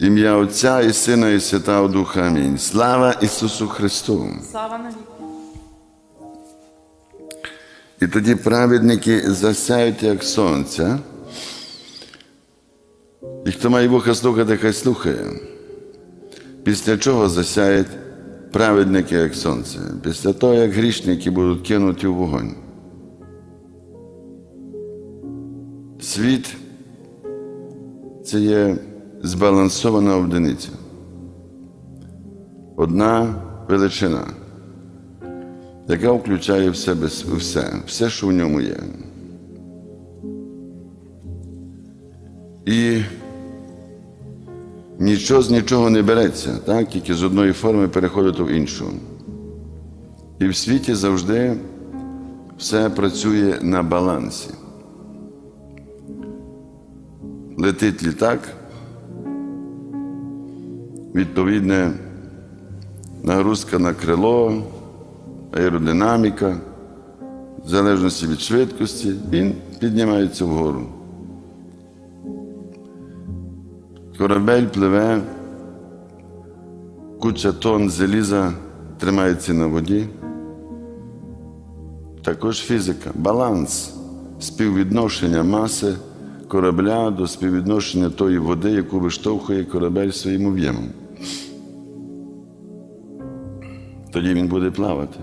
Ім'я Отця і Сина, і Святого Духа. Амінь. Слава Ісусу Христу! Слава навіки. І тоді праведники засяють, як сонця. І хто має вуха слухати, хай слухає. Після чого засяють праведники, як сонце? Після того, як грішники будуть кинуті в вогонь. Світ це є збалансована одиниця. Одна величина яка включає в себе все, все, що в ньому є. І нічого з нічого не береться, так? тільки з одної форми переходить в іншу. І в світі завжди все працює на балансі. Летить літак, відповідне нагрузка на крило аеродинаміка, в залежності від швидкості, він піднімається вгору. Корабель пливе, куча тонн заліза тримається на воді. Також фізика, баланс, співвідношення маси корабля до співвідношення тої води, яку виштовхує корабель своїм об'ємом. Тоді він буде плавати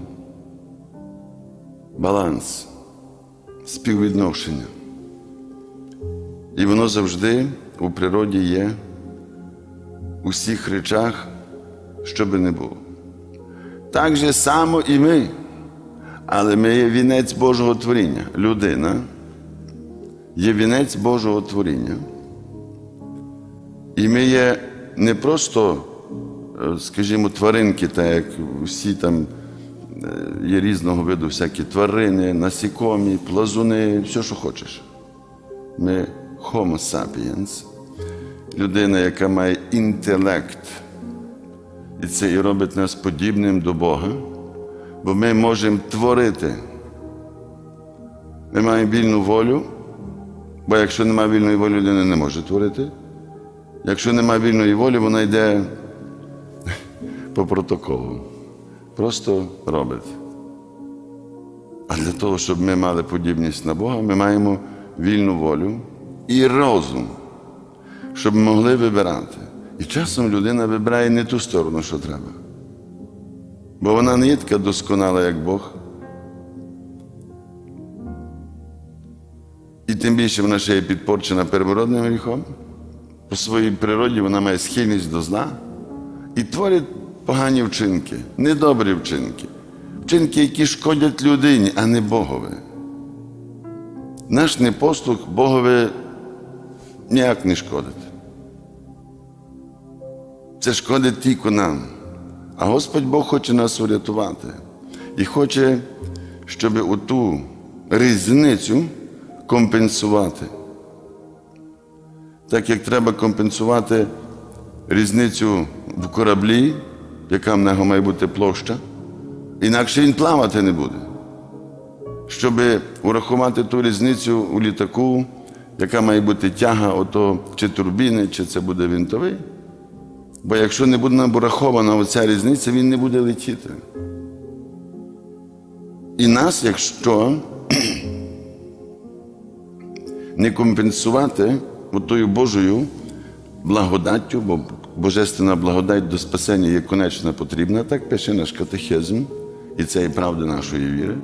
баланс, співвідношення. І воно завжди у природі є у всіх речах, що би не було. Так же само і ми, але ми є вінець Божого творіння. Людина є вінець Божого творіння. І ми є не просто, скажімо, тваринки, так як всі там є різного виду всякі тварини, насікомі, плазуни, все, що хочеш. Ми Homo sapiens, людина, яка має інтелект. І це і робить нас подібним до Бога, бо ми можемо творити. Ми маємо вільну волю, бо якщо немає вільної волі, людина не може творити. Якщо немає вільної волі, вона йде по протоколу просто робить. А для того, щоб ми мали подібність на Бога, ми маємо вільну волю і розум, щоб могли вибирати. І часом людина вибирає не ту сторону, що треба. Бо вона не є така досконала, як Бог. І тим більше вона ще є підпорчена первородним гріхом. По своїй природі вона має схильність до зла і творить погані вчинки, недобрі вчинки, вчинки, які шкодять людині, а не Богові. Наш непослух Богові ніяк не шкодить. Це шкодить тільки нам. А Господь Бог хоче нас урятувати і хоче, щоб оту різницю компенсувати. Так як треба компенсувати різницю в кораблі, яка в нього має бути площа, інакше він плавати не буде. Щоб урахувати ту різницю у літаку, яка має бути тяга, ото чи турбіни, чи це буде винтовий. Бо якщо не буде нам урахована оця різниця, він не буде летіти. І нас, якщо не компенсувати отою Божою благодаттю, бо Божественна благодать до спасення є конечно потрібна, так пише наш катехизм, і це є правда нашої віри.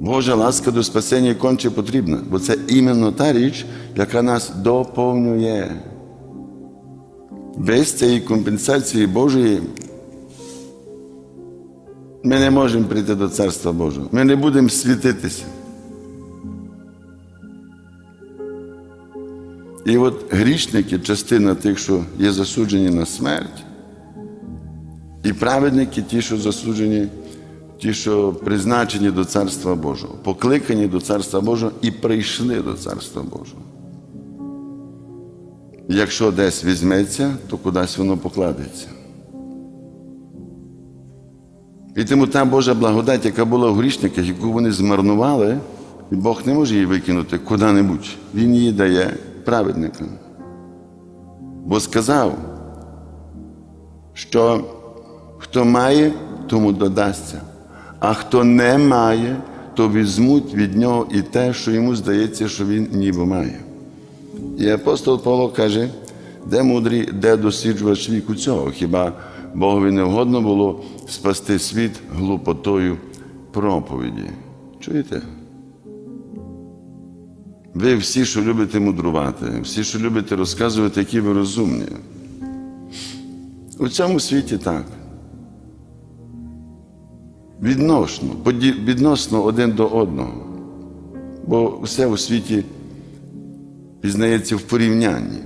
Божа ласка до спасення конче потрібна, бо це іменно та річ, яка нас доповнює. Без цієї компенсації Божої ми не можемо прийти до Царства Божого. Ми не будемо світитися. І от грішники, частина тих, що є засуджені на смерть, і праведники, ті, що засуджені, ті, що призначені до Царства Божого, покликані до Царства Божого і прийшли до Царства Божого. Якщо десь візьметься, то кудись воно покладеться. І тому та Божа благодать, яка була у грішниках, яку вони змарнували, і Бог не може її викинути куди-небудь. Він її дає праведникам. Бо сказав, що хто має, тому додасться, а хто не має, то візьмуть від нього і те, що йому здається, що він ніби має. І апостол Павло каже, де мудрий, де досліджувач віку цього? Хіба Богові не вгодно було спасти світ глупотою проповіді? Чуєте? Ви всі, що любите мудрувати, всі, що любите розказувати, які ви розумні. У цьому світі так. Відносно, відносно один до одного. Бо все у світі пізнається в порівнянні.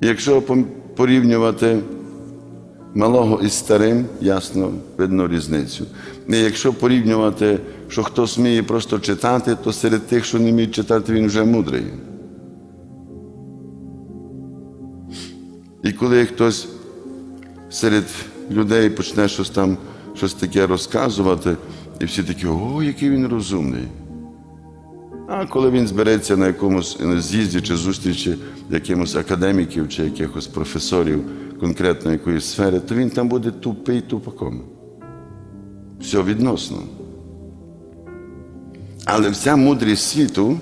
Якщо порівнювати малого із старим, ясно, видно різницю. І якщо порівнювати, що хто сміє просто читати, то серед тих, що не вміють читати, він вже мудрий. І коли хтось серед людей почне щось там, щось таке розказувати, і всі такі, о, який він розумний. А коли він збереться на якомусь з'їзді чи зустрічі якимось академіків чи якихось професорів конкретно якоїсь сфери, то він там буде тупий тупаком. Все відносно. Але вся мудрість світу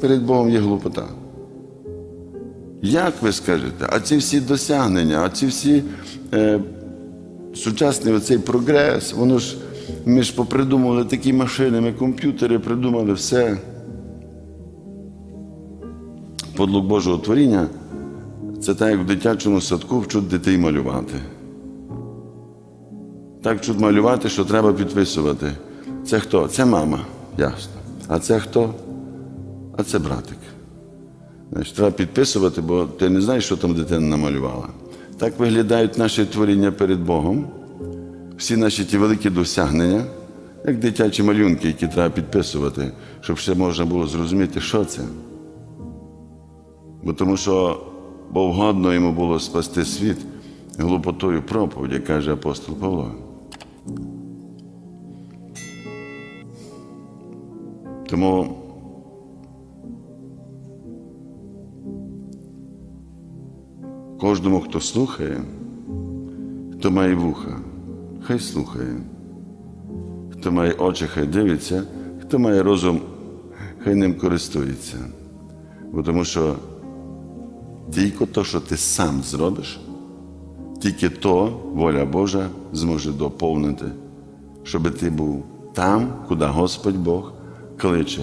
перед Богом є глупота. Як ви скажете, а ці всі досягнення, а ці всі е, сучасний оцей прогрес, воно ж ми ж попридумували такі машини, ми комп'ютери придумали все. Подлук Божого творіння це так, як в дитячому садку вчуть дітей малювати. Так вчуть малювати, що треба підписувати. Це хто? Це мама, ясно. А це хто? А це братик. Значить, треба підписувати, бо ти не знаєш, що там дитина намалювала. Так виглядають наші творіння перед Богом, всі наші ті великі досягнення, як дитячі малюнки, які треба підписувати, щоб ще можна було зрозуміти, що це. Бо тому що бо йому було спасти світ глупотою проповіді, каже апостол Павло. Тому кожному, хто слухає, хто має вуха, хай слухає. Хто має очі, хай дивиться, хто має розум, хай ним користується. Бо тому що тільки то, що ти сам зробиш, тільки то воля Божа зможе доповнити, щоб ти був там, куди Господь Бог кличе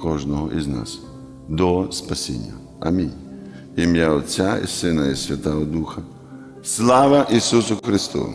кожного із нас до спасіння. Амінь. Ім'я Отця і Сина і Святого Духа. Слава Ісусу Христу!